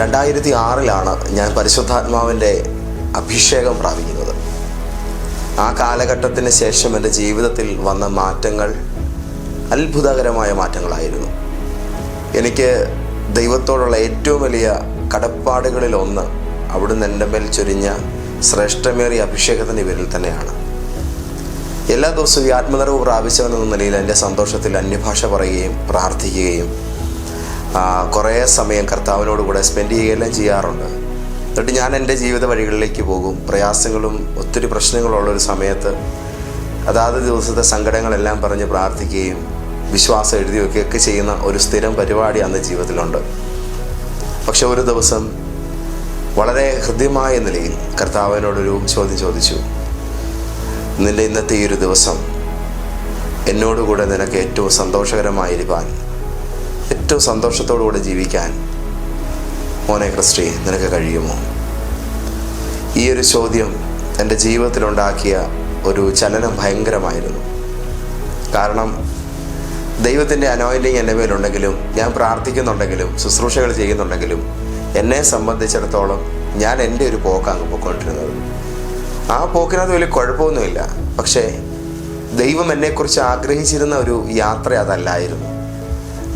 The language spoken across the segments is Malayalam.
രണ്ടായിരത്തി ആറിലാണ് ഞാൻ പരിശുദ്ധാത്മാവിന്റെ അഭിഷേകം പ്രാപിക്കുന്നത്. ആ കാലഘട്ടത്തിന് ശേഷം എന്റെ ജീവിതത്തിൽ വന്ന മാറ്റങ്ങൾ അത്ഭുതകരമായ മാറ്റങ്ങളായിരുന്നു. എനിക്ക് ദൈവത്തോടുള്ള ഏറ്റവും വലിയ കടപ്പാടുകളിൽ ഒന്ന് അവിടുന്ന് എന്റെ മേൽ ചൊരിഞ്ഞ ശ്രേഷ്ഠമേറിയ അഭിഷേകത്തിന്റെ പേരിൽ തന്നെയാണ്. എല്ലാ ദിവസവും ഈ ആത്മനിറവ് പ്രാപിച്ചവനെന്ന നിലയിൽ എന്റെ സന്തോഷത്തിൽ അന്യഭാഷ പറയുകയും പ്രാർത്ഥിക്കുകയും കുറേ സമയം കർത്താവിനോട് കൂടെ സ്പെൻഡ് ചെയ്യുകയെല്ലാം ചെയ്യാറുണ്ട്. എന്നിട്ട് ഞാൻ എന്റെ ജീവിത വഴികളിലേക്ക് പോകും. പ്രയാസങ്ങളും ഒത്തിരി പ്രശ്നങ്ങളുള്ള ഒരു സമയത്ത് അതാത് ദിവസത്തെ സങ്കടങ്ങളെല്ലാം പറഞ്ഞ് പ്രാർത്ഥിക്കുകയും വിശ്വാസം എഴുതി വയ്ക്കുകയൊക്കെ ചെയ്യുന്ന ഒരു സ്ഥിരം പരിപാടി അന്ന് ജീവിതത്തിലുണ്ട്. പക്ഷെ ഒരു ദിവസം വളരെ ഹൃദ്യമായ നിലയിൽ കർത്താവിനോടൊരു ചോദ്യം ചോദിച്ചു. നിന്റെ ഇന്നത്തെ ഈ ഒരു ദിവസം എന്നോടുകൂടെ നിനക്ക് ഏറ്റവും സന്തോഷകരമായിരിക്കാൻ ഏറ്റവും സന്തോഷത്തോടുകൂടെ ജീവിക്കാൻ. മോനെ ക്രിസ്റ്റി നിനക്ക് കഴിയുമോ? ഈ ഒരു ചോദ്യം എന്റെ ജീവിതത്തിലുണ്ടാക്കിയ ഒരു ചലനം ഭയങ്കരമായിരുന്നു. കാരണം ദൈവത്തിന്റെ അനോയിലിംഗ് എന്റെ മേലുണ്ടെങ്കിലും ഞാൻ പ്രാർത്ഥിക്കുന്നുണ്ടെങ്കിലും ശുശ്രൂഷകൾ ചെയ്യുന്നുണ്ടെങ്കിലും എന്നെ സംബന്ധിച്ചിടത്തോളം ഞാൻ എന്റെ ഒരു പോക്കാണ് പോയിക്കൊണ്ടിരുന്നത്. ആ പോക്കിനകത്ത് വലിയ കുഴപ്പമൊന്നുമില്ല. പക്ഷേ ദൈവം എന്നെക്കുറിച്ച് ആഗ്രഹിച്ചിരുന്ന ഒരു യാത്ര അതല്ലായിരുന്നു.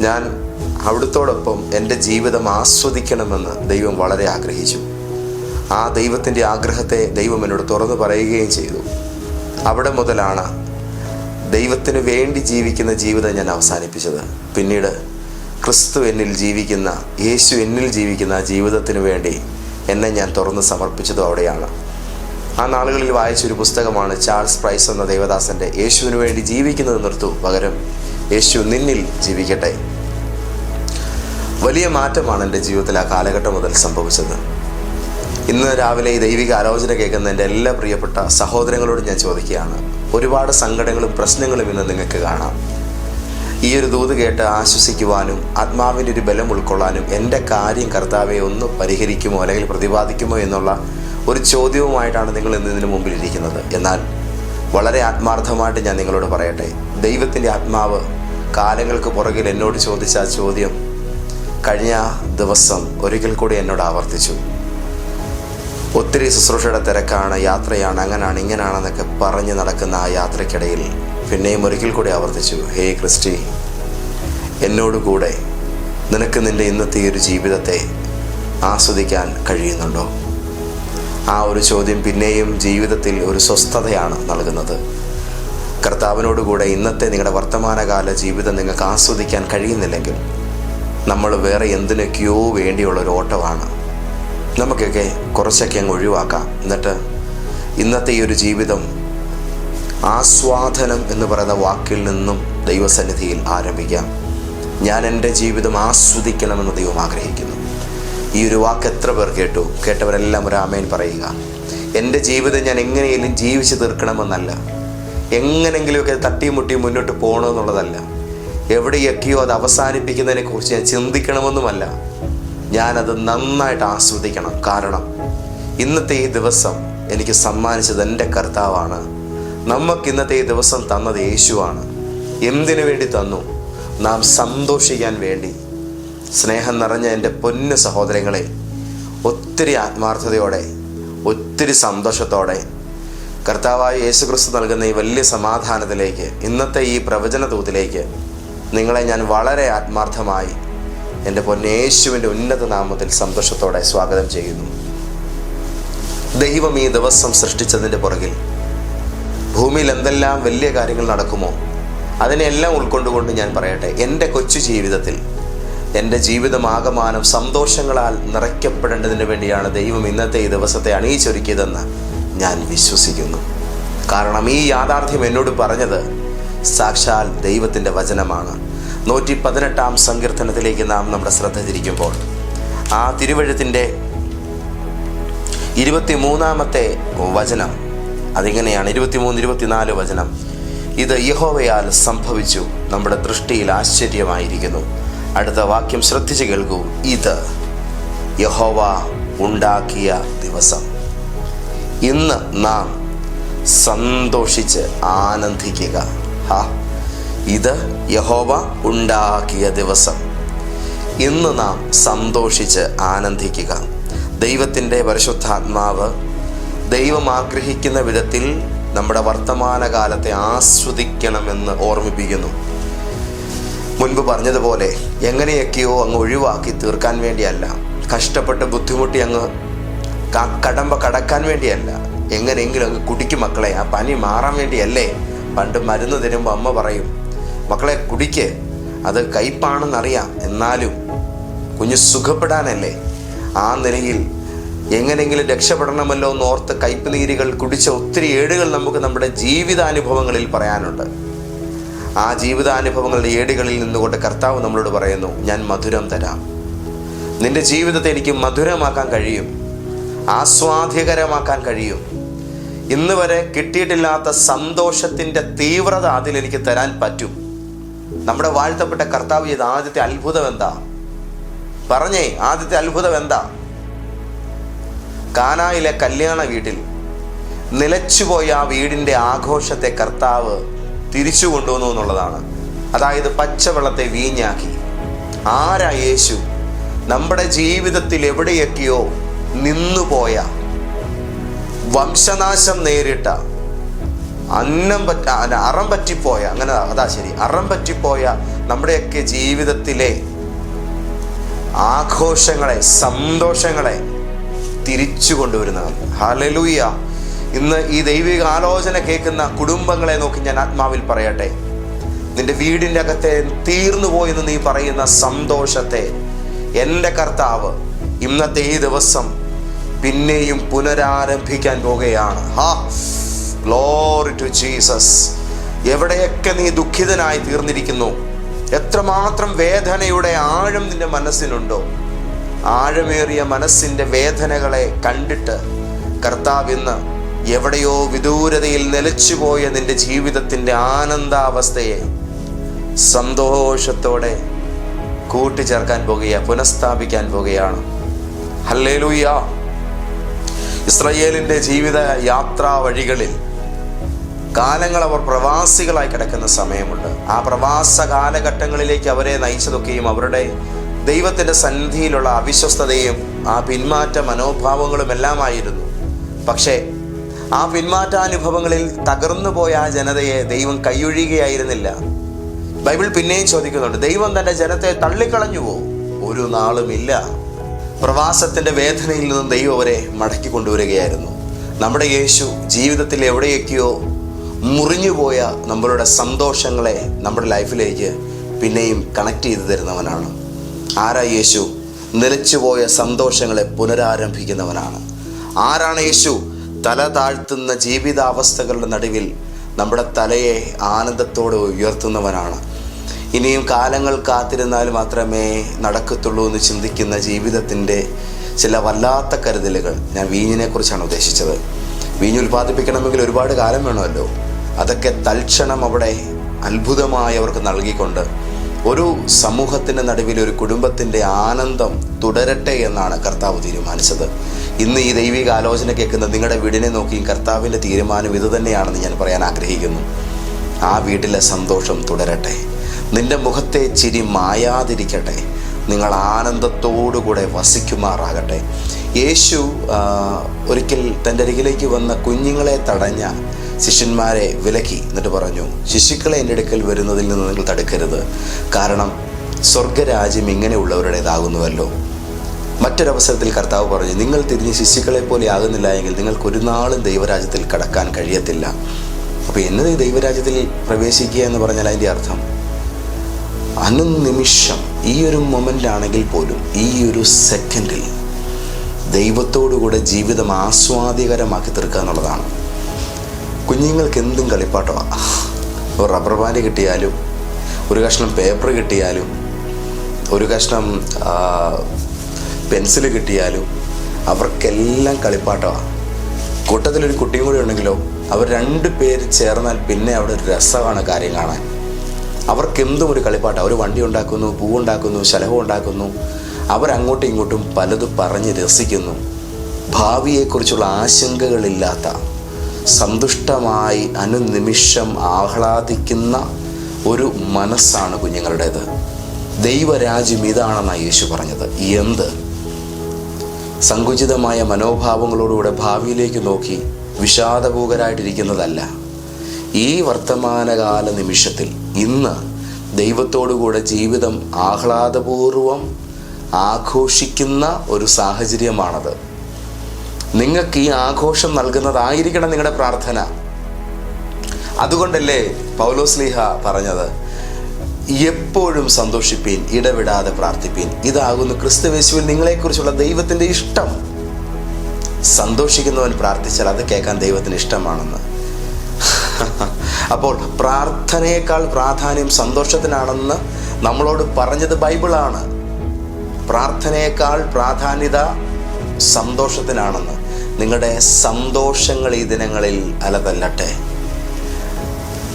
ഞാൻ അവിടുത്തോടൊപ്പം എന്റെ ജീവിതം ആസ്വദിക്കണമെന്ന് ദൈവം വളരെ ആഗ്രഹിച്ചു. ആ ദൈവത്തിന്റെ ആഗ്രഹത്തെ ദൈവം എന്നോട് തുറന്നു പറയുകയും ചെയ്തു. അവിടെ മുതലാണ് ദൈവത്തിന് വേണ്ടി ജീവിക്കുന്ന ജീവിതം ഞാൻ അവസാനിപ്പിച്ചത്. പിന്നീട് ക്രിസ്തു എന്നിൽ ജീവിക്കുന്ന യേശു എന്നിൽ ജീവിക്കുന്ന ജീവിതത്തിന് വേണ്ടി എന്നെ ഞാൻ തുറന്ന് സമർപ്പിച്ചതും അവിടെയാണ്. ആ നാളുകളിൽ വായിച്ചൊരു പുസ്തകമാണ് ചാൾസ് പ്രൈസ് എന്ന ദേവദാസന്റെ യേശുവിന് വേണ്ടി ജീവിക്കുന്നത് നിർത്തു പകരം യേശു നിന്നിൽ ജീവിക്കട്ടെ വലിയ മാറ്റമാണ് എന്റെ ജീവിതത്തിൽ ആ കാലഘട്ടം മുതൽ സംഭവിച്ചത്. ഇന്ന് രാവിലെ ഈ ദൈവിക ആലോചന കേൾക്കുന്ന എന്റെ എല്ലാ പ്രിയപ്പെട്ട സഹോദരങ്ങളോട് ഞാൻ ചോദിക്കുകയാണ് ഒരുപാട് സങ്കടങ്ങളും പ്രശ്നങ്ങളും ഇന്ന് നിങ്ങൾക്ക് കാണാം. ഈ ഒരു ദൂത് കേട്ട് ആശ്വസിക്കുവാനും ആത്മാവിന്റെ ഒരു ബലം ഉൾക്കൊള്ളാനും എന്റെ കാര്യം കർത്താവെ ഒന്ന് പരിഹരിക്കുമോ അല്ലെങ്കിൽ പ്രതിപാദിക്കുമോ എന്നുള്ള ഒരു ചോദ്യവുമായിട്ടാണ് നിങ്ങൾ ഇന്ന് ഇതിനു മുമ്പിൽ ഇരിക്കുന്നത് എന്നാൽ വളരെ ആത്മാർത്ഥമായിട്ട് ഞാൻ നിങ്ങളോട് പറയട്ടെ ദൈവത്തിന്റെ ആത്മാവ് കാലങ്ങൾക്ക് പുറകിൽ എന്നോട് ചോദിച്ച ആ ചോദ്യം കഴിഞ്ഞ ദിവസം ഒരിക്കൽ കൂടി എന്നോട് ആവർത്തിച്ചു. ഒത്തിരി ശുശ്രൂഷയുടെ തിരക്കാണ് യാത്രയാണ് അങ്ങനാണ് ഇങ്ങനാണെന്നൊക്കെ പറഞ്ഞ് നടക്കുന്ന ആ യാത്രക്കിടയിൽ പിന്നെയും ഒരിക്കൽ കൂടി ആവർത്തിച്ചു. ഹേ ക്രിസ്റ്റി എന്നോടുകൂടെ നിനക്ക് നിന്റെ ഇന്നത്തെ ഒരു ജീവിതത്തെ ആസ്വദിക്കാൻ കഴിയുന്നുണ്ടോ? ആ ഒരു ചോദ്യം പിന്നെയും ജീവിതത്തിൽ ഒരു സ്വസ്ഥതയാണ് നൽകുന്നത്. കർത്താവിനോടുകൂടെ ഇന്നത്തെ നിങ്ങളുടെ വർത്തമാനകാല ജീവിതം നിങ്ങൾക്ക് ആസ്വദിക്കാൻ കഴിയുന്നില്ലെങ്കിൽ നമ്മൾ വേറെ എന്തിനൊക്കെയോ വേണ്ടിയുള്ള ഒരു ഓട്ടമാണ്. നമുക്കൊക്കെ കുറച്ചൊക്കെ അങ്ങ് ഒഴിവാക്കാം. എന്നിട്ട് ഇന്നത്തെ ഈ ഒരു ജീവിതം ആസ്വാദനം എന്ന് പറയുന്ന വാക്കിൽ നിന്നും ദൈവസന്നിധിയിൽ ആരംഭിക്കാം. ഞാൻ എന്റെ ജീവിതം ആസ്വദിക്കണമെന്ന് ദൈവം ആഗ്രഹിക്കുന്നു. ഈ ഒരു വാക്ക് എത്ര പേർ കേട്ടു? കേട്ടവരെല്ലാം ഒരു ആമേൻ പറയുക. എന്റെ ജീവിതം ഞാൻ എങ്ങനെയെങ്കിലും ജീവിച്ചു തീർക്കണമെന്നല്ല. എങ്ങനെങ്കിലുമൊക്കെ തട്ടിമുട്ടി മുന്നോട്ട് പോകണമെന്നുള്ളതല്ല. എവിടെയൊക്കെയോ അത് അവസാനിപ്പിക്കുന്നതിനെ കുറിച്ച് ഞാൻ ചിന്തിക്കണമെന്നുമല്ല. ഞാനത് നന്നായിട്ട് ആസ്വദിക്കണം. കാരണം ഇന്നത്തെ ഈ ദിവസം എനിക്ക് സമ്മാനിച്ചത് എന്റെ കർത്താവാണ്. നമുക്ക് ഇന്നത്തെ ഈ ദിവസം തന്നത് യേശുവാണ്. എന്തിനു വേണ്ടി തന്നു? നാം സന്തോഷിക്കാൻ വേണ്ടി. സ്നേഹം നിറഞ്ഞ എന്റെ പൊന്നു സഹോദരങ്ങളെ ഒത്തിരി ആത്മാർത്ഥതയോടെ ഒത്തിരി സന്തോഷത്തോടെ കർത്താവായ യേശുക്രിസ്തു നൽകുന്ന ഈ വലിയ സമാധാനത്തിലേക്ക് ഇന്നത്തെ ഈ പ്രവചന തൂത്തിലേക്ക് നിങ്ങളെ ഞാൻ വളരെ ആത്മാർത്ഥമായി എന്റെ പൊന്നേശുവിന്റെ ഉന്നത നാമത്തിൽ സന്തോഷത്തോടെ സ്വാഗതം ചെയ്യുന്നു. ദൈവം ഈ ദിവസം സൃഷ്ടിച്ചതിന്റെ പുറകിൽ ഭൂമിയിൽ എന്തെല്ലാം വലിയ കാര്യങ്ങൾ നടക്കുമോ അതിനെല്ലാം ഉൾക്കൊണ്ടുകൊണ്ട് ഞാൻ പറയട്ടെ. എന്റെ കൊച്ചു ജീവിതത്തിൽ എന്റെ ജീവിതമാകമാനം സന്തോഷങ്ങളാൽ നിറയ്ക്കപ്പെടേണ്ടതിന് വേണ്ടിയാണ് ദൈവം ഇന്നത്തെ ഈ ദിവസത്തെ അണിയിച്ചൊരുക്കിയതെന്ന് ഞാൻ വിശ്വസിക്കുന്നു. കാരണം ഈ യാഥാർത്ഥ്യം എന്നോട് പറഞ്ഞത് സാക്ഷാൽ ദൈവത്തിന്റെ വചനമാണ്. നൂറ്റി പതിനെട്ടാം സങ്കീർത്തനത്തിലേക്ക് നാം നമ്മുടെ ശ്രദ്ധ തിരിക്കുമ്പോൾ ആ തിരുവഴുത്തിന്റെ ഇരുപത്തി മൂന്നാമത്തെ വചനം അതിങ്ങനെയാണ് ഇരുപത്തിമൂന്ന് ഇരുപത്തിനാല് വചനം. ഇത് യഹോവയാൽ സംഭവിച്ചു നമ്മുടെ ദൃഷ്ടിയിൽ ആശ്ചര്യമായിരിക്കുന്നു. അടുത്ത വാക്യം ശ്രദ്ധിച്ചു കേൾക്കൂ. ഇത് യഹോവ ഉണ്ടാക്കിയ ദിവസം. ഇന്ന് നാം സന്തോഷിച്ച് ആനന്ദിക്കുക. ഹാ. ഇത് യഹോവ ഉണ്ടാക്കിയ ദിവസം. ഇന്ന് നാം സന്തോഷിച്ച് ആനന്ദിക്കുക. ദൈവത്തിന്റെ പരിശുദ്ധാത്മാവ് ദൈവം ആഗ്രഹിക്കുന്ന വിധത്തിൽ നമ്മുടെ വർത്തമാനകാലത്തെ ആസ്വദിക്കണമെന്ന് ഓർമ്മിപ്പിക്കുന്നു. മുൻപ് പറഞ്ഞതുപോലെ എങ്ങനെയൊക്കെയോ അങ്ങ് ഒഴിവാക്കി തീർക്കാൻ വേണ്ടിയല്ല. കഷ്ടപ്പെട്ട് ബുദ്ധിമുട്ടി അങ്ങ് കടമ്പ കടക്കാൻ വേണ്ടിയല്ല. എങ്ങനെയെങ്കിലും അങ്ങ് കുടിക്കും മക്കളെ ആ പനി മാറാൻ വേണ്ടിയല്ലേ? പണ്ട് മരുന്ന് തരുമ്പോൾ അമ്മ പറയും മക്കളെ കുടിക്ക്. അത് കയ്പാണെന്നറിയാം. എന്നാലും കുഞ്ഞ് സുഖപ്പെടാനല്ലേ? ആ നിലയിൽ എങ്ങനെയെങ്കിലും രക്ഷപ്പെടണമല്ലോ എന്ന് ഓർത്ത് കയ്പ് നീരുകൾ കുടിച്ച ഒത്തിരി ഏടുകൾ നമുക്ക് നമ്മുടെ ജീവിതാനുഭവങ്ങളിൽ പറയാനുണ്ട്. ആ ജീവിതാനുഭവങ്ങളുടെ ഏടുകളിൽ നിന്നുകൊണ്ട് കർത്താവ് നമ്മളോട് പറയുന്നു ഞാൻ മധുരം തരാം. നിന്റെ ജീവിതത്തെ എനിക്ക് മധുരമാക്കാൻ കഴിയും. ആസ്വാദ്യകരമാക്കാൻ കഴിയും. ഇന്ന് വരെ കിട്ടിയിട്ടില്ലാത്ത സന്തോഷത്തിന്റെ തീവ്രത അതിലെനിക്ക് തരാൻ പറ്റും. നമ്മുടെ വാഴ്ത്തപ്പെട്ട കർത്താവ് ചെയ്ത ആദ്യത്തെ അത്ഭുതം എന്താ? പറഞ്ഞേ ആദ്യത്തെ അത്ഭുതം എന്താ? കാനായിലെ കല്യാണ വീട്ടിൽ നിലച്ചുപോയ ആ വീടിന്റെ ആഘോഷത്തെ കർത്താവ് തിരിച്ചു കൊണ്ടുവന്നു എന്നുള്ളതാണ്. അതായത് പച്ചവെള്ളത്തെ വീഞ്ഞാക്കി. ആരാ യേശു? നമ്മുടെ ജീവിതത്തിൽ എവിടെയൊക്കെയോ നിന്നുപോയ വംശനാശം നേരിട്ട അന്നം പറ്റ അറം പറ്റിപ്പോയ അങ്ങനെ അതാ ശരി. അറം പറ്റിപ്പോയ നമ്മുടെയൊക്കെ ജീവിതത്തിലെ ആഘോഷങ്ങളെ സന്തോഷങ്ങളെ തിരിച്ചു കൊണ്ടുവരുന്നവൻ ഹലലൂയ ഇന്ന് ഈ ദൈവിക ആലോചന കേൾക്കുന്ന കുടുംബങ്ങളെ നോക്കി ഞാൻ ആത്മാവിൽ പറയട്ടെ. നിന്റെ വീടിന്റെ അകത്തെ തീർന്നു പോയെന്ന് നീ പറയുന്ന സന്തോഷത്തെ എന്റെ കർത്താവ് ഇന്നത്തെ ഈ ദിവസം പിന്നെയും പുനരാരംഭിക്കാൻ പോകുകയാണ് ഹാ. ഗ്ലോറി ടു ജീസസ് എവിടെയൊക്കെ നീ ദുഃഖിതനായി തീർന്നിരിക്കുന്നു? എത്രമാത്രം വേദനയുടെ ആഴം നിന്റെ മനസ്സിനുണ്ടോ? ആഴമേറിയ മനസ്സിന്റെ വേദനകളെ കണ്ടിട്ട് കർത്താവ് ഇന്ന് എവിടെയോ വിദൂരതയിൽ നിലച്ചുപോയ നിന്റെ ജീവിതത്തിന്റെ ആനന്ദാവസ്ഥയെ സന്തോഷത്തോടെ കൂട്ടിച്ചേർക്കാൻ പോകുക പുനഃസ്ഥാപിക്കാൻ പോകുകയാണ്. ഹല്ലേലൂയ ഇസ്രയേലിന്റെ ജീവിത യാത്രാ വഴികളിൽ കാലങ്ങൾ അവർ പ്രവാസികളായി കിടക്കുന്ന സമയമുണ്ട്. ആ പ്രവാസ കാലഘട്ടങ്ങളിലേക്ക് അവരെ നയിച്ചതൊക്കെയും അവരുടെ ദൈവത്തിന്റെ സന്നിധിയിലുള്ള അവിശ്വസ്തതയും ആ പിന്മാറ്റ മനോഭാവങ്ങളും എല്ലാമായിരുന്നു. പക്ഷേ ആ പിന്മാറ്റാനുഭവങ്ങളിൽ തകർന്നു പോയ ആ ജനതയെ ദൈവം കൈയൊഴിയുകയായിരുന്നില്ല ബൈബിൾ പിന്നെയും ചോദിക്കുന്നുണ്ട് ദൈവം തന്റെ ജനത്തെ തള്ളിക്കളഞ്ഞുവോ ഒരു നാളുമില്ല പ്രവാസത്തിന്റെ വേദനയിൽ നിന്നും ദൈവം അവരെ മടക്കി കൊണ്ടുവരികയായിരുന്നു. നമ്മുടെ യേശു ജീവിതത്തിൽ എവിടെയൊക്കെയോ മുറിഞ്ഞുപോയ നമ്മളുടെ സന്തോഷങ്ങളെ നമ്മുടെ ലൈഫിലേക്ക് പിന്നെയും കണക്ട് ചെയ്തു തരുന്നവനാണ്. ആരാ യേശു? നിലച്ചുപോയ സന്തോഷങ്ങളെ പുനരാരംഭിക്കുന്നവനാണ്. ആരാണ് യേശു? തല താഴ്ത്തുന്ന ജീവിതാവസ്ഥകളുടെ നടുവിൽ നമ്മുടെ തലയെ ആനന്ദത്തോടെ ഉയർത്തുന്നവനാണ്. ഇനിയും കാലങ്ങൾ കാത്തിരുന്നാൽ മാത്രമേ നടക്കത്തുള്ളൂ എന്ന് ചിന്തിക്കുന്ന ജീവിതത്തിന്റെ ചില വല്ലാത്ത കരുതലുകൾ ഞാൻ വീഞ്ഞിനെ കുറിച്ചാണ് ഉദ്ദേശിച്ചത്. വീഞ്ഞ് ഉൽപ്പാദിപ്പിക്കണമെങ്കിൽ ഒരുപാട് കാലം വേണമല്ലോ. അതൊക്കെ തൽക്ഷണം അവിടെ അത്ഭുതമായി അവർക്ക് നൽകിക്കൊണ്ട് ഒരു സമൂഹത്തിന്റെ നടുവിൽ ഒരു കുടുംബത്തിന്റെ ആനന്ദം തുടരട്ടെ എന്നാണ് കർത്താവ് തീരുമാനിച്ചത്. ഇന്ന് ഈ ദൈവിക ആലോചന കേൾക്കുന്ന നിങ്ങളുടെ വീടിനെ നോക്കി കർത്താവിന്റെ തീരുമാനം ഇത് തന്നെയാണെന്ന് ഞാൻ പറയാൻ ആഗ്രഹിക്കുന്നു. ആ വീട്ടിലെ സന്തോഷം തുടരട്ടെ. നിന്റെ മുഖത്തെ ചിരി മായാതിരിക്കട്ടെ. നിങ്ങൾ ആനന്ദത്തോടുകൂടെ വസിക്കുമാറാകട്ടെ. യേശു ഒരിക്കൽ തന്റെ അരികിലേക്ക് വന്ന കുഞ്ഞുങ്ങളെ തടഞ്ഞ ശിഷ്യന്മാരെ വിലക്കി എന്നിട്ട് പറഞ്ഞു ശിശുക്കളെ എന്റെ അടുക്കൽ വരുന്നതിൽ നിന്ന് നിങ്ങൾ തടുക്കരുത്. കാരണം സ്വർഗരാജ്യം ഇങ്ങനെയുള്ളവരുടേതാകുന്നുവല്ലോ. മറ്റൊരവസരത്തിൽ കർത്താവ് പറഞ്ഞു നിങ്ങൾ തിരിഞ്ഞ് ശിശുക്കളെ പോലെ ആകുന്നില്ല എങ്കിൽ നിങ്ങൾക്ക് ഒരു നാളും ദൈവരാജ്യത്തിൽ കടക്കാൻ കഴിയത്തില്ല. അപ്പോൾ എന്നത് ദൈവരാജ്യത്തിൽ പ്രവേശിക്കുക എന്ന് പറഞ്ഞാൽ അതിന്റെ അർത്ഥം? അനുനിമിഷം ഈ ഒരു മൊമെന്റ് ആണെങ്കിൽ പോലും ഈ ഒരു സെക്കൻഡിൽ ദൈവത്തോടുകൂടെ ജീവിതം ആസ്വാദ്യകരമാക്കി തീർക്കുക എന്നുള്ളതാണ്. കുഞ്ഞുങ്ങൾക്ക് എന്തും കളിപ്പാട്ടമാണ് ഒരു റബ്ബർ ബാൻഡ് കിട്ടിയാലും ഒരു കഷ്ണം പേപ്പർ കിട്ടിയാലും ഒരു കഷ്ണം പെൻസിൽ കിട്ടിയാലും അവർക്കെല്ലാം കളിപ്പാട്ടമാണ് കൂട്ടത്തിലൊരു കുട്ടിയും കൂടി ഉണ്ടെങ്കിലോ അവർ രണ്ട് പേര് ചേർന്നാൽ പിന്നെ അവിടെ ഒരു രസമാണ് കാര്യം കാണാൻ. അവർക്കെന്തും ഒരു കളിപ്പാട്ടം. അവർ വണ്ടി ഉണ്ടാക്കുന്നു പൂവുണ്ടാക്കുന്നു ശലഭം ഉണ്ടാക്കുന്നു. അവരങ്ങോട്ടും ഇങ്ങോട്ടും പലതും പറഞ്ഞ് രസിക്കുന്നു. ഭാവിയെക്കുറിച്ചുള്ള ആശങ്കകളില്ലാത്ത സന്തുഷ്ടമായി അനുനിമിഷം ആഹ്ലാദിക്കുന്ന ഒരു മനസ്സാണ് കുഞ്ഞുങ്ങളുടേത്. ദൈവരാജ്യം ഇതാണെന്നാണ് യേശു പറഞ്ഞത്. എന്ത്? സങ്കുചിതമായ മനോഭാവങ്ങളോടുകൂടെ ഭാവിയിലേക്ക് നോക്കി വിഷാദഭൂകരായിട്ടിരിക്കുന്നതല്ല. ഈ വർത്തമാനകാല നിമിഷത്തിൽ ഇന്ന് ദൈവത്തോടുകൂടെ ജീവിതം ആഹ്ലാദപൂർവം ആഘോഷിക്കുന്ന ഒരു സാഹചര്യമാണത്. നിങ്ങൾക്ക് ഈ ആഘോഷം നൽകുന്നതായിരിക്കണം നിങ്ങളുടെ പ്രാർത്ഥന. അതുകൊണ്ടല്ലേ പൗലോസ്ലിഹ പറഞ്ഞത് എപ്പോഴും സന്തോഷിപ്പീൻ ഇടവിടാതെ പ്രാർത്ഥിപ്പീൻ. ഇതാകുന്നു ക്രിസ്തുവേശുവിൽ നിങ്ങളെക്കുറിച്ചുള്ള ദൈവത്തിന്റെ ഇഷ്ടം. സന്തോഷിക്കുന്നവൻ പ്രാർത്ഥിച്ചാൽ അത് കേൾക്കാൻ ദൈവത്തിന് ഇഷ്ടമാണെന്ന്. അപ്പോൾ പ്രാർത്ഥനയേക്കാൾ പ്രാധാന്യം സന്തോഷത്തിനാണെന്ന് നമ്മളോട് പറഞ്ഞത് ബൈബിളാണ്. പ്രാർത്ഥനയേക്കാൾ പ്രാധാന്യത സന്തോഷത്തിനാണെന്ന്. നിങ്ങളുടെ സന്തോഷങ്ങൾ ഈ ദിനങ്ങളിൽ അലതല്ലട്ടെ.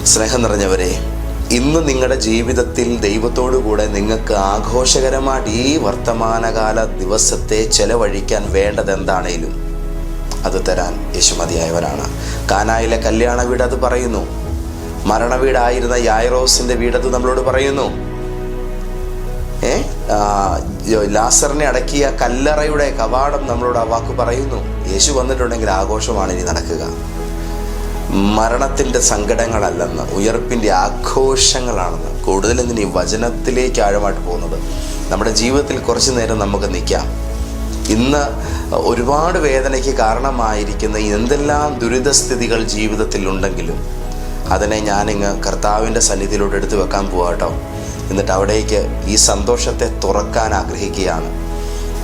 സ്നേഹം നിറഞ്ഞവരെ ഇന്ന് നിങ്ങളുടെ ജീവിതത്തിൽ ദൈവത്തോടു കൂടെ നിങ്ങൾക്ക് ആഘോഷകരമായിട്ട് ഈ വർത്തമാനകാല ദിവസത്തെ ചെലവഴിക്കാൻ വേണ്ടത് എന്താണേലും അത് തരാൻ യേശു മതിയായവരാണ്. കാനായിലെ കല്യാണ വീട് അത് പറയുന്നു. മരണ വീടായിരുന്ന യായറോസിന്റെ വീടത് നമ്മളോട് പറയുന്നു. ഏ? ലാസറിനെ അടക്കിയ കല്ലറയുടെ കവാടം നമ്മളോട് ആ വാക്ക് പറയുന്നു. യേശു വന്നിട്ടുണ്ടെങ്കിൽ ആഘോഷമാണ് ഇനി നടക്കുക. മരണത്തിന്റെ സങ്കടങ്ങളല്ലെന്ന് ഉയർപ്പിന്റെ ആഘോഷങ്ങളാണെന്ന് കൂടുതലും ഇനി വചനത്തിലേക്ക് ആഴമായിട്ട് പോകുന്നത്. നമ്മുടെ ജീവിതത്തിൽ കുറച്ചു നേരം നമുക്ക് നിൽക്കാം. ഇന്ന് ഒരുപാട് വേദനയ്ക്ക് കാരണമായിരിക്കുന്ന എന്തെല്ലാം ദുരിതസ്ഥിതികൾ ജീവിതത്തിൽ ഉണ്ടെങ്കിലും അതിനെ ഞാനിങ്ങ് കർത്താവിന്റെ സന്നിധിയിലോട്ട് എടുത്തു വെക്കാൻ പോവാട്ടോ. എന്നിട്ട് അവിടേക്ക് ഈ സന്തോഷത്തെ തുറക്കാൻ ആഗ്രഹിക്കുകയാണ്.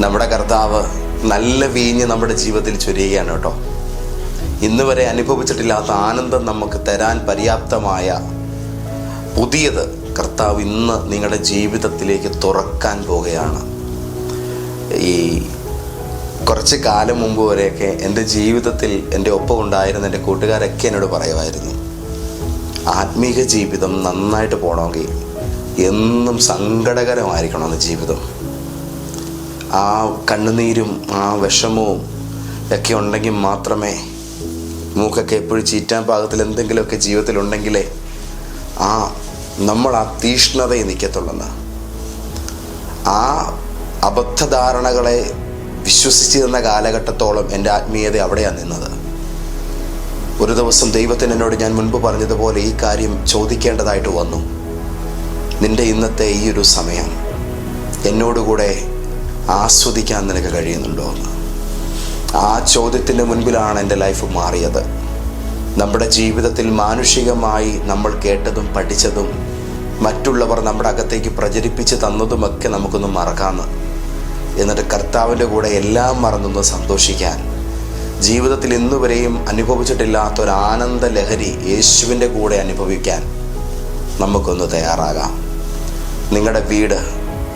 നമ്മുടെ കർത്താവ് നല്ല വീഞ്ഞ് നമ്മുടെ ജീവിതത്തിൽ ചൊരിയുകയാണ് കേട്ടോ. ഇന്ന് വരെ അനുഭവിച്ചിട്ടില്ലാത്ത ആനന്ദം നമുക്ക് തരാൻ പര്യാപ്തമായ പുതിയത് കർത്താവ് ഇന്ന് നിങ്ങളുടെ ജീവിതത്തിലേക്ക് തുറക്കാൻ പോവുകയാണ്. ഈ കുറച്ച് കാലം മുമ്പ് വരെയൊക്കെ എന്റെ ജീവിതത്തിൽ എന്റെ ഒപ്പം ഉണ്ടായിരുന്ന എന്റെ കൂട്ടുകാരൊക്കെ എന്നോട് പറയുമായിരുന്നു ആത്മീക ജീവിതം നന്നായിട്ട് പോകണമെങ്കിൽ എന്നും സങ്കടകരമായിരിക്കണം അന്ന് ജീവിതം. ആ കണ്ണുനീരും ആ വിഷമവും ഒക്കെ ഉണ്ടെങ്കിൽ മാത്രമേ മൂക്കൊക്കെ എപ്പോഴും ചീറ്റാൻ പാകത്തിൽ എന്തെങ്കിലുമൊക്കെ ജീവിതത്തിലുണ്ടെങ്കിലേ ആ നമ്മൾ ആ തീഷ്ണതയെ നിൽക്കത്തുള്ളെന്ന്. ആ അബദ്ധധാരണകളെ വിശ്വസിച്ചിരുന്ന കാലഘട്ടത്തോളം എന്റെ ആത്മീയത അവിടെയാണ് നിന്നത്. ഒരു ദിവസം ദൈവത്തിന് എന്നോട് ഞാൻ മുൻപ് പറഞ്ഞതുപോലെ ഈ കാര്യം ചോദിക്കേണ്ടതായിട്ട് വന്നു. നിന്റെ ഇന്നത്തെ ഈ ഒരു സമയം എന്നോടുകൂടെ ആസ്വദിക്കാൻ നിനക്ക് കഴിയുന്നുണ്ടോ? ആ ചോദ്യത്തിന്റെ മുൻപിലാണ് എന്റെ ലൈഫ് മാറിയത്. നമ്മുടെ ജീവിതത്തിൽ മാനുഷികമായി നമ്മൾ കേട്ടതും പഠിച്ചതും മറ്റുള്ളവർ നമ്മുടെ അകത്തേക്ക് പ്രചരിപ്പിച്ച് തന്നതുമൊക്കെ നമുക്കൊന്ന് മറക്കാമെന്ന് എന്നിട്ട് കർത്താവിന്റെ കൂടെ എല്ലാം മറന്നൊന്ന് സന്തോഷിക്കാൻ. ജീവിതത്തിൽ ഇന്നുവരെയും അനുഭവിച്ചിട്ടില്ലാത്ത ഒരു ആനന്ദ ലഹരി യേശുവിന്റെ കൂടെ അനുഭവിക്കാൻ നമുക്കൊന്ന് തയ്യാറാകാം. നിങ്ങളുടെ വീട്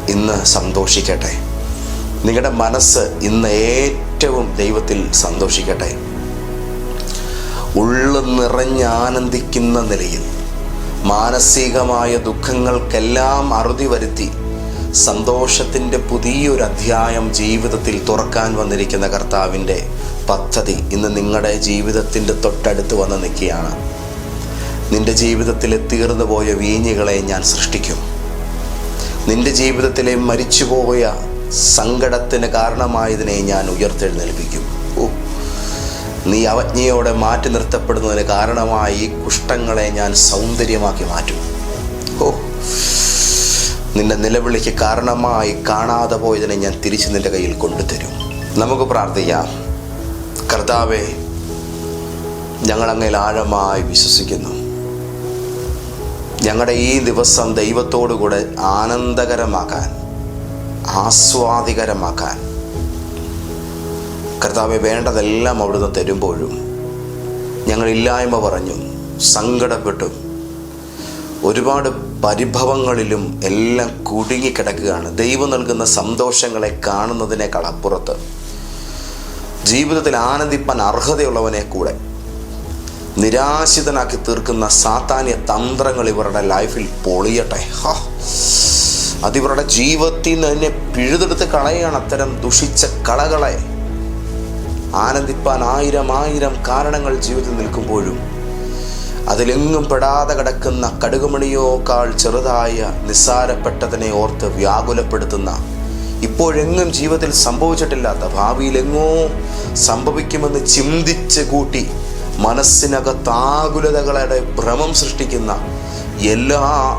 ഇന്ന് സന്തോഷിക്കട്ടെ. നിങ്ങളുടെ മനസ്സ് ഇന്ന് ഏറ്റവും ദൈവത്തിൽ സന്തോഷിക്കട്ടെ. ഉള്ളു നിറഞ്ഞ് ആനന്ദിക്കുന്ന നിലയിൽ മാനസികമായ ദുഃഖങ്ങൾക്കെല്ലാം അറുതി വരുത്തി സന്തോഷത്തിന്റെ പുതിയൊരു അധ്യായം ജീവിതത്തിൽ തുറക്കാൻ വന്നിരിക്കുന്ന കർത്താവിന്റെ പദ്ധതി ഇന്ന് നിങ്ങളുടെ ജീവിതത്തിന്റെ തൊട്ടടുത്ത് വന്ന് നിൽക്കുകയാണ്. നിന്റെ ജീവിതത്തിലെ തീർന്നു പോയ വീഞ്ഞുകളെ ഞാൻ സൃഷ്ടിക്കും. നിന്റെ ജീവിതത്തിലെ മരിച്ചുപോയ സങ്കടത്തിന് കാരണമായതിനെ ഞാൻ ഉയർത്തെഴുന്നേൽപ്പിക്കും. ഓ നീ അവജ്ഞയോടെ മാറ്റി നിർത്തപ്പെടുന്നതിന് കാരണമായി ഈ കുഷ്ഠങ്ങളെ ഞാൻ സൗന്ദര്യമാക്കി മാറ്റും. ഓ നിന്റെ നിലവിളിക്ക് കാരണമായി കാണാതെ പോയതിനെ ഞാൻ തിരിച്ച് നിന്റെ കയ്യിൽ കൊണ്ടുതരും. നമുക്ക് പ്രാർത്ഥിക്കാം. കർത്താവെ ഞങ്ങൾ അങ്ങയിൽ ആഴമായി വിശ്വസിക്കുന്നു. ഞങ്ങളുടെ ഈ ദിവസം ദൈവത്തോടുകൂടെ ആനന്ദകരമാക്കാൻ ആസ്വാദികരമാക്കാൻ കർത്താവെ വേണ്ടതെല്ലാം അവിടുന്ന് തരുമ്പോഴും ഞങ്ങളില്ലായ്മ പറഞ്ഞും സങ്കടപ്പെട്ടും ഒരുപാട് പരിഭവങ്ങളിലും എല്ലാം കുടുങ്ങിക്കിടക്കുകയാണ്. ദൈവം നൽകുന്ന സന്തോഷങ്ങളെ കാണുന്നതിനേക്കാൾ അപ്പുറത്ത് ജീവിതത്തിൽ ആനന്ദിപ്പാൻ അർഹതയുള്ളവനെ കൂടെ നിരാശിതനാക്കി തീർക്കുന്ന സാത്താന്യ തന്ത്രങ്ങൾ ഇവരുടെ ലൈഫിൽ പൊളിയട്ടെ. ഹാ. അതിവരുടെ ജീവിതത്തിൽ നിന്ന് തന്നെ പിഴുതെടുത്ത് കളയാണ് അത്തരം ദുഷിച്ച കളകളെ. ആനന്ദിപ്പാൻ ആയിരം ആയിരം കാരണങ്ങൾ ജീവിതത്തിൽ നിൽക്കുമ്പോഴും അതിലെങ്ങും പെടാതെ കിടക്കുന്ന കടുകുമണിയോക്കാൾ ചെറുതായ നിസ്സാരപ്പെട്ടതിനെ ഓർത്ത് വ്യാകുലപ്പെടുത്തുന്ന ഇപ്പോഴെങ്ങും ജീവിതത്തിൽ സംഭവിച്ചിട്ടില്ലാത്ത ഭാവിയിലെങ്ങോ സംഭവിക്കുമെന്ന് ചിന്തിച്ച് കൂട്ടി മനസ്സിനകത്താകുലതകളുടെ ഭ്രമം സൃഷ്ടിക്കുന്ന എല്ലാ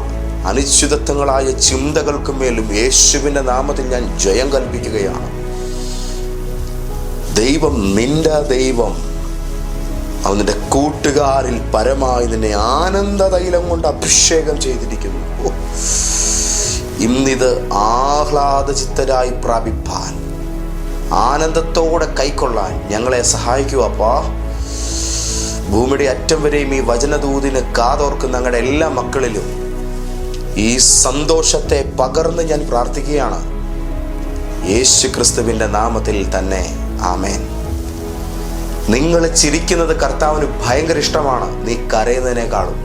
അനിശ്ചിതത്വങ്ങളായ ചിന്തകൾക്കും മേലും യേശുവിന്റെ നാമത്തിൽ ഞാൻ ജയം കൽപ്പിക്കുകയാണ്. ദൈവം നിന്റെ ദൈവം. അവന്റെ കൂട്ടുകാരിൽ പരമായി നിന്നെ ആനന്ദ തൈലം കൊണ്ട് അഭിഷേകം ചെയ്തിരിക്കുന്നു. ഇന്നിത് ആഹ്ലാദചിത്തരായി പ്രാപിപ്പാൻ ആനന്ദത്തോടെ കൈക്കൊള്ളാൻ ഞങ്ങളെ സഹായിക്കൂ അപ്പാ. ഭൂമിയുടെ അറ്റം വരെയും ഈ വചനദൂതിന് കാതോർക്കുന്ന ഞങ്ങളുടെ എല്ലാ മക്കളിലും ഈ സന്തോഷത്തെ പകർന്ന് ഞാൻ പ്രാർത്ഥിക്കുകയാണ്. യേശു ക്രിസ്തുവിന്റെ നാമത്തിൽ തന്നെ. ആമേൻ. നിങ്ങൾ ചിരിക്കുന്നത് കർത്താവിന് ഭയങ്കര ഇഷ്ടമാണ്. നീ കരയുന്നതിനേക്കാളും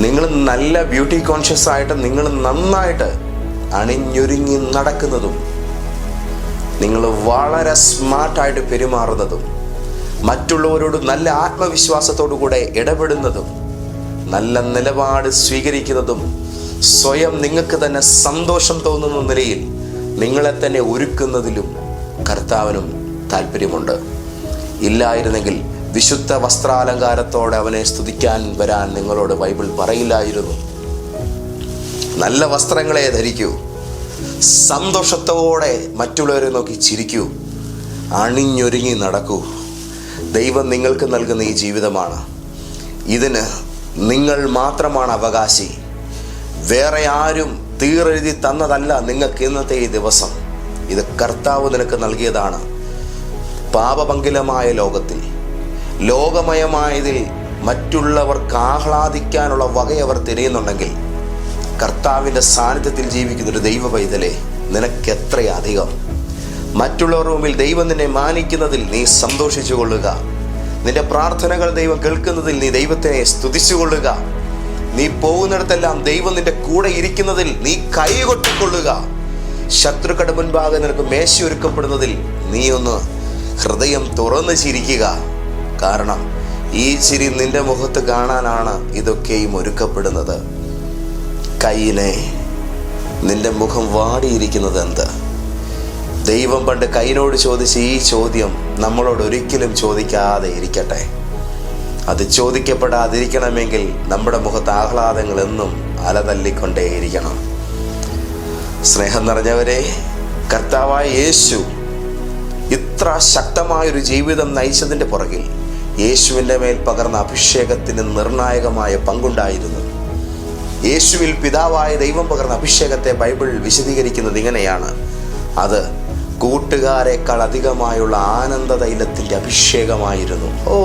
നിങ്ങൾ നല്ല ബ്യൂട്ടി കോൺഷ്യസ് ആയിട്ട് നിങ്ങൾ നന്നായിട്ട് അണിഞ്ഞൊരുങ്ങി നടക്കുന്നതും നിങ്ങൾ വളരെ സ്മാർട്ടായിട്ട് പെരുമാറുന്നതും മറ്റുള്ളവരോട് നല്ല ആത്മവിശ്വാസത്തോടു കൂടെ ഇടപെടുന്നതും നല്ല നിലപാട് സ്വീകരിക്കുന്നതും സ്വയം നിങ്ങൾക്ക് തന്നെ സന്തോഷം തോന്നുന്ന നിലയിൽ നിങ്ങളെ തന്നെ ഒരുക്കുന്നതിലും കർത്താവിനും താല്പര്യമുണ്ട്. ഇല്ലായിരുന്നെങ്കിൽ വിശുദ്ധ വസ്ത്രാലങ്കാരത്തോടെ അവനെ സ്തുതിക്കാൻ വരാൻ നിങ്ങളോട് ബൈബിൾ പറയില്ലായിരുന്നു. നല്ല വസ്ത്രങ്ങളെ ധരിക്കൂ. സന്തോഷത്തോടെ മറ്റുള്ളവരെ നോക്കി ചിരിക്കൂ. അണിഞ്ഞൊരുങ്ങി നടക്കൂ. ദൈവം നിങ്ങൾക്ക് നൽകുന്ന ഈ ജീവിതമാണ്. ഇതിന് നിങ്ങൾ മാത്രമാണ് അവകാശി. വേറെ ആരും തീരെഴുതി തന്നതല്ല നിങ്ങൾക്ക് ഇന്നത്തെ ഈ ദിവസം. ഇത് കർത്താവ് നിനക്ക് നൽകിയതാണ്. പാപപങ്കിലമായ ലോകത്തിൽ ലോകമയമായതിൽ മറ്റുള്ളവർക്ക് ആഹ്ലാദിക്കാനുള്ള വകയവർ തിരയുന്നുണ്ടെങ്കിൽ കർത്താവിന്റെ സാന്നിധ്യത്തിൽ ജീവിക്കുന്ന ഒരു ദൈവ പൈതലെ നിനക്ക് എത്രയധികം മറ്റുള്ളവരുടെ മുമ്പിൽ ദൈവം നിന്നെ മാനിക്കുന്നതിൽ നീ സന്തോഷിച്ചു കൊള്ളുക. നിന്റെ പ്രാർത്ഥനകൾ ദൈവം കേൾക്കുന്നതിൽ നീ ദൈവത്തിനെ സ്തുതിച്ചു കൊള്ളുക നീ പോകുന്നിടത്തെല്ലാം ദൈവം നിന്റെ കൂടെ ഇരിക്കുന്നതിൽ നീ കൈകൊട്ടിക്കൊള്ളുക. ശത്രുക്കളുടെ മുൻപാകെ നിനക്ക് മേശ ഒരുക്കപ്പെടുന്നതിൽ നീ ഒന്ന് ഹൃദയം തുറന്ന് ചിരിക്കുക. കാരണം ഈ ചിരി നിന്റെ മുഖത്ത് കാണാനാണ് ഇതൊക്കെയും ഒരുക്കപ്പെടുന്നത്. കയ്യിനെ നിന്റെ മുഖം വാടിയിരിക്കുന്നത് എന്ത്? ദൈവം പണ്ട് കൈനോട് ചോദിച്ച ഈ ചോദ്യം നമ്മളോട് ഒരിക്കലും ചോദിക്കാതെ ഇരിക്കട്ടെ. അത് ചോദിക്കപ്പെടാതിരിക്കണമെങ്കിൽ നമ്മുടെ മുഖത്ത് ആഹ്ലാദങ്ങൾ എന്നും അലതല്ലിക്കൊണ്ടേയിരിക്കണം. സ്നേഹം നിറഞ്ഞവരെ കർത്താവായ യേശു ഇത്ര ശക്തമായൊരു ജീവിതം നയിച്ചതിന്റെ പുറകിൽ യേശുവിന്റെ മേൽ പകർന്ന അഭിഷേകത്തിന് നിർണായകമായ പങ്കുണ്ടായിരുന്നു. യേശുവിൽ പിതാവായ ദൈവം പകർന്ന അഭിഷേകത്തെ ബൈബിൾ വിശദീകരിക്കുന്നത് ഇങ്ങനെയാണ്. അത് കൂട്ടുകാരെക്കാൾ അധികമായുള്ള ആനന്ദ തൈലത്തിന്റെ അഭിഷേകമായിരുന്നു. ഓ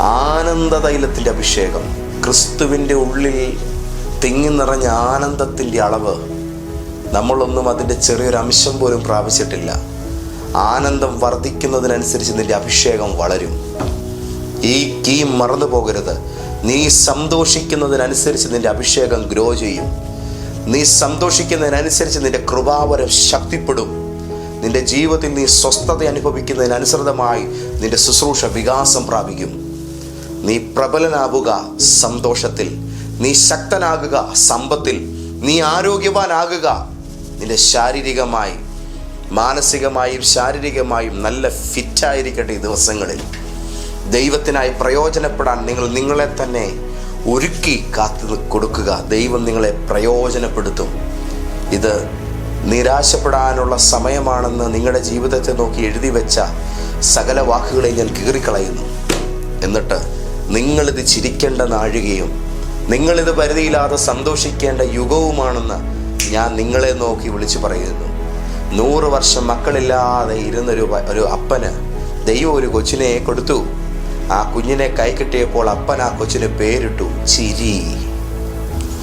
ആനന്ദ തൈലത്തിന്റെ അഭിഷേകം. ക്രിസ്തുവിന്റെ ഉള്ളിൽ തിങ്ങി നിറഞ്ഞ ആനന്ദത്തിന്റെ അളവ് നമ്മളൊന്നും അതിന്റെ ചെറിയൊരു അംശം പോലും പ്രാപിച്ചിട്ടില്ല. ആനന്ദം വർദ്ധിക്കുന്നതിനനുസരിച്ച് നിന്റെ അഭിഷേകം വളരും. ഈ കീ മറന്നു പോകരുത് നീ സന്തോഷിക്കുന്നതിനനുസരിച്ച് നിന്റെ അഭിഷേകം ഗ്രോ ചെയ്യും. നീ സന്തോഷിക്കുന്നതിനനുസരിച്ച് നിന്റെ കൃപാവരം ശക്തിപ്പെടും. നിന്റെ ജീവിതത്തിൽ നീ സ്വസ്ഥത അനുഭവിക്കുന്നതിനനുസൃതമായി നിന്റെ ശുശ്രൂഷ വികാസം പ്രാപിക്കും. നീ പ്രബലനാവുക സന്തോഷത്തിൽ. നീ ശക്തനാകുക സമ്പത്തിൽ. നീ ആരോഗ്യവാനാകുക നിന്റെ ശാരീരികമായി മാനസികമായും ശാരീരികമായും നല്ല ഫിറ്റായിരിക്കട്ടെ ഈ ദിവസങ്ങളിൽ. ദൈവത്തിനായി പ്രയോജനപ്പെടാൻ നിങ്ങൾ നിങ്ങളെ തന്നെ ഒരുക്കി കാത്തു കൊടുക്കുക. ദൈവം നിങ്ങളെ പ്രയോജനപ്പെടുത്തും. ഇത് നിരാശപ്പെടാനുള്ള സമയമാണെന്ന് നിങ്ങളുടെ ജീവിതത്തെ നോക്കി എഴുതി വെച്ച സകല വാക്കുകളെ ഞാൻ കീറിക്കളയുന്നു. എന്നിട്ട് നിങ്ങളിത് ചിരിക്കേണ്ട നാഴികയും നിങ്ങളിത് പരിധിയില്ലാതെ സന്തോഷിക്കേണ്ട യുഗവുമാണെന്ന് ഞാൻ നിങ്ങളെ നോക്കി വിളിച്ചു പറയുന്നു. നൂറ് വർഷം മക്കളില്ലാതെ ഇരുന്നൊരു ഒരു അപ്പന് ദൈവം ഒരു കൊച്ചിനെ കൊടുത്തു. ആ കുഞ്ഞിനെ കൈ കിട്ടിയപ്പോൾ അപ്പൻ ആ കൊച്ചിന് പേരിട്ടു ചിരി.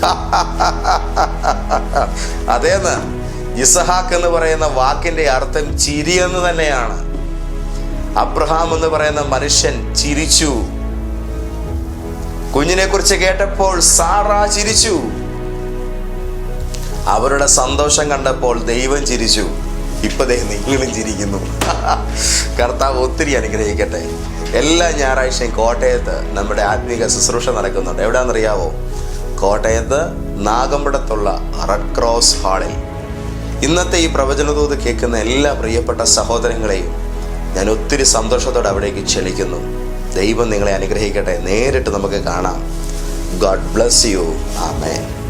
അതേന്ന് ഇസഹാക്ക് എന്ന് പറയുന്ന വാക്കിന്റെ അർത്ഥം ചിരി എന്ന് തന്നെയാണ്. അബ്രഹാം എന്ന് പറയുന്ന മനുഷ്യൻ ചിരിച്ചു. കുഞ്ഞിനെ കുറിച്ച് കേട്ടപ്പോൾ സാറ ചിരിച്ചു. അവരുടെ സന്തോഷം കണ്ടപ്പോൾ ദൈവം ചിരിച്ചു. ഇപ്പൊ ദേ നിങ്ങളും ചിരിക്കുന്നു. കർത്താവ് ഒത്തിരി അനുഗ്രഹിക്കട്ടെ. എല്ലാ ഞായറാഴ്ചയും കോട്ടയത്ത് നമ്മുടെ ആത്മീക ശുശ്രൂഷ നടക്കുന്നുണ്ട്. എവിടെയാണെന്നറിയാവോ കോട്ടയത്ത് നാഗമ്പടത്തുള്ള റെഡ് ക്രോസ് ഹാളിൽ. ഇന്നത്തെ ഈ പ്രവചനതൂത് കേൾക്കുന്ന എല്ലാ പ്രിയപ്പെട്ട സഹോദരങ്ങളെയും ഞാൻ ഒത്തിരി സന്തോഷത്തോടെ അവിടേക്ക് ക്ഷണിക്കുന്നു. ദൈവം നിങ്ങളെ അനുഗ്രഹിക്കട്ടെ. നേരിട്ട് നമുക്ക് കാണാം. God bless you. ആമേൻ.